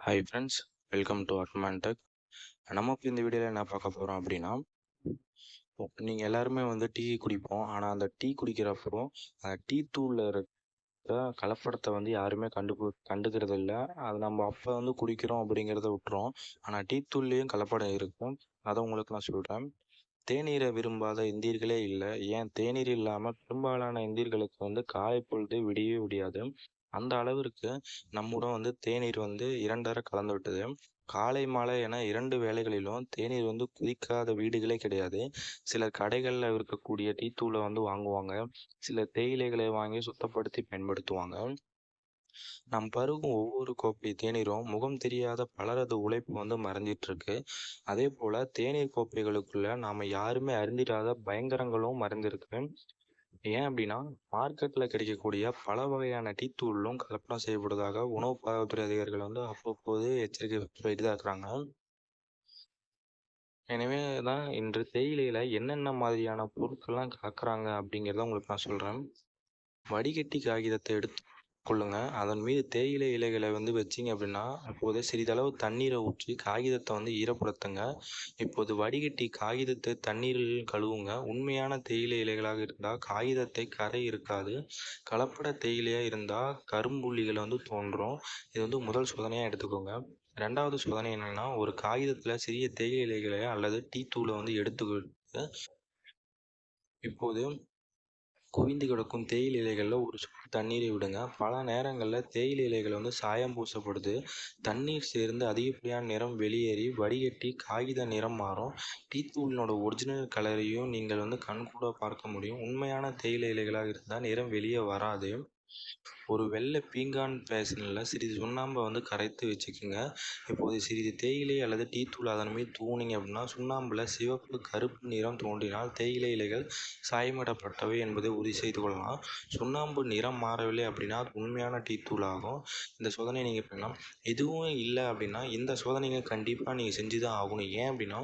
Hi friends welcome to Admantech நமக்கு நம்ம இப்போ இந்த வீடியோவில் என்ன பார்க்க போகிறோம் அப்படின்னா நீங்கள் எல்லாருமே வந்து டீ குடிப்போம். ஆனால் அந்த டீ குடிக்கிறப்போ அந்த டீ தூளில் இருக்க கலப்படத்தை வந்து யாருமே கண்டு கண்டுக்கிறது இல்லை அது நம்ம அப்போ வந்து குடிக்கிறோம் அப்படிங்கிறத விட்டுறோம். ஆனால் டீ தூள்லேயும் கலப்படம் இருக்கும். அதை உங்களுக்கு நான் சொல்கிறேன் தேநீரை விரும்பாத இந்தியர்களே இல்லை. ஏன்? தேநீர் இல்லாமல் பெரும்பாலான இந்தியர்களுக்கு வந்து காயப்பொழுது விடியவே விடியாது. அந்த அளவிற்கு நம்முடன் வந்து தேநீர் வந்து இரண்டரை கலந்து விட்டது. காலை மாலை என இரண்டு வேளைகளிலும் தேநீர் வந்து குதிக்காத வீடுகளே கிடையாது. சில கடைகளில் இருக்கக்கூடிய டீ தூளை வந்து வாங்குவாங்க. சில தேயிலைகளை வாங்கி சுத்தப்படுத்தி பயன்படுத்துவாங்க. நாம் பருகும் ஒவ்வொரு கோப்பை தேநீரும் முகம் தெரியாத பலரது உழைப்பு வந்து மறைஞ்சிட்டு இருக்கு அதே போல தேநீர் கோப்பைகளுக்குள்ள நாம யாருமே அறிந்திடாத பயங்கரங்களும் மறைந்திருக்கு. ஏன் அப்படின்னா மார்க்கெட்டில் கிடைக்கக்கூடிய பல வகையான டீ தூளும் கலப்படம் செய்யப்படுவதாக உணவு பாதுகாப்புத்துறை அதிகாரிகள் வந்து அப்பப்போது எச்சரிக்கை போயிட்டு தான் இருக்கிறாங்க. எனவே தான் இன்று தேயிலையில் என்னென்ன மாதிரியான பொருட்கள்லாம் கலக்கிறாங்க அப்படிங்கிறத உங்களுக்கு நான் சொல்கிறேன் வடிகட்டி காகிதத்தை எடுத்து கொள்ளுங்க. அதன் மீது தேயிலை இலைகளை வந்து வச்சிங்க அப்படின்னா அப்போது சிறிதளவு தண்ணீரை ஊற்றி காகிதத்தை வந்து ஈரப்படுத்துங்க. இப்போது வடிகட்டி காகிதத்தை தண்ணீரில் கழுவுங்க. உண்மையான தேயிலை இலைகளாக இருந்தால் காகிதத்தை கரை இருக்காது. கலப்பட தேயிலையாக இருந்தால் கரும்புள்ளிகள் வந்து தோன்றும். இது வந்து முதல் சோதனையாக எடுத்துக்கோங்க. ரெண்டாவது சோதனை என்னென்னா ஒரு காகிதத்தில் சிறிய தேயிலை இலைகளை அல்லது டீ தூளை வந்து எடுத்துக்கிட்டு இப்போது குவிந்து கிடக்கும் தேயிலை இலைகளில் ஒரு சொட்டு தண்ணீரை விடுங்க. பல நேரங்களில் தேயிலை இலைகள் வந்து சாயம் பூசப்படுது. தண்ணீர் சேர்ந்து அதிகப்படியான நிறம் வெளியேறி வடிகட்டி காகித நிறம் மாறும். டீத்தூளினோட ஒரிஜினல் கலரையும் நீங்கள் வந்து கண்கூட பார்க்க முடியும். உண்மையான தேயிலை இலைகளாக இருந்தால் நிறம் வெளியே வராது. ஒரு வெள்ளை பீங்கான் பேசனில் சிறிது சுண்ணாம்பை வந்து கரைத்து வச்சுக்கோங்க. இப்போது சிறிது தேயிலை அல்லது டீ அதன் மீது தூணிங்க அப்படின்னா சுண்ணாம்பில் சிவப்பு கருப்பு நிறம் தோன்றினால் தேயிலை இலைகள் சாயமிடப்பட்டவை என்பதை உறுதி செய்து கொள்ளலாம். சுண்ணாம்பு நிறம் மாறவில்லை அப்படின்னா அது உண்மையான டீ தூள் ஆகும். இந்த சோதனை நீங்கள் பண்ணலாம். எதுவும் இல்லை அப்படின்னா இந்த சோதனைங்க கண்டிப்பாக நீங்கள் செஞ்சு தான் ஆகணும். ஏன் அப்படின்னா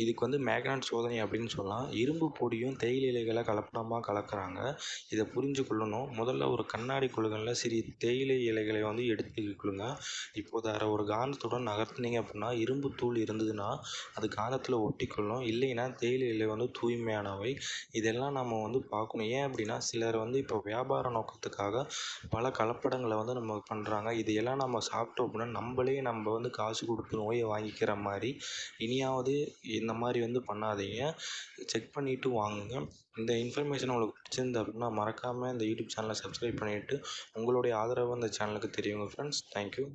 இதுக்கு வந்து மேக்னாட் சோதனை அப்படின்னு சொல்லலாம். இரும்பு பொடியும் தேயிலை இலைகளை கலப்படமாக கலக்கிறாங்க. இதை புரிஞ்சு கொள்ளணும். முதல்ல ஒரு கண்ணாடி குழுகளில் சிறிய தேயிலை இலைகளை வந்து எடுத்துக்கொள்ளுங்க இப்போது அதை ஒரு காந்தத்துடன் நகர்த்தினீங்க அப்படின்னா இரும்பு தூள் இருந்ததுன்னா அது காந்தத்தில் ஒட்டிக்கொள்ளும். இல்லைன்னா தேயிலை இலை வந்து தூய்மையானவை. இதெல்லாம் நம்ம வந்து பார்க்கணும். ஏன் அப்படின்னா சிலர் வந்து இப்போ வியாபார நோக்கத்துக்காக பல கலப்படங்களை வந்து நம்ம பண்ணுறாங்க இதையெல்லாம் நம்ம சாப்பிட்டோம் அப்படின்னா நம்மளே நம்ம வந்து காசு கொடுத்து நோயை வாங்கிக்கிற மாதிரி இனியாவது இந்த மாதிரி வந்து பண்ணாதீங்க. செக் பண்ணிவிட்டு வாங்குங்க. இந்த இன்ஃபர்மேஷன் உங்களுக்கு பிடிச்சிருந்து அப்படின்னா மறக்காமல் இந்த யூடியூப் சேனலை சப்ஸ்கிரைப் பண்ணிவிட்டு உங்களுடைய ஆதரவு அந்த சேனலுக்கு தெரியுங்க ஃப்ரெண்ட்ஸ் தேங்க்யூ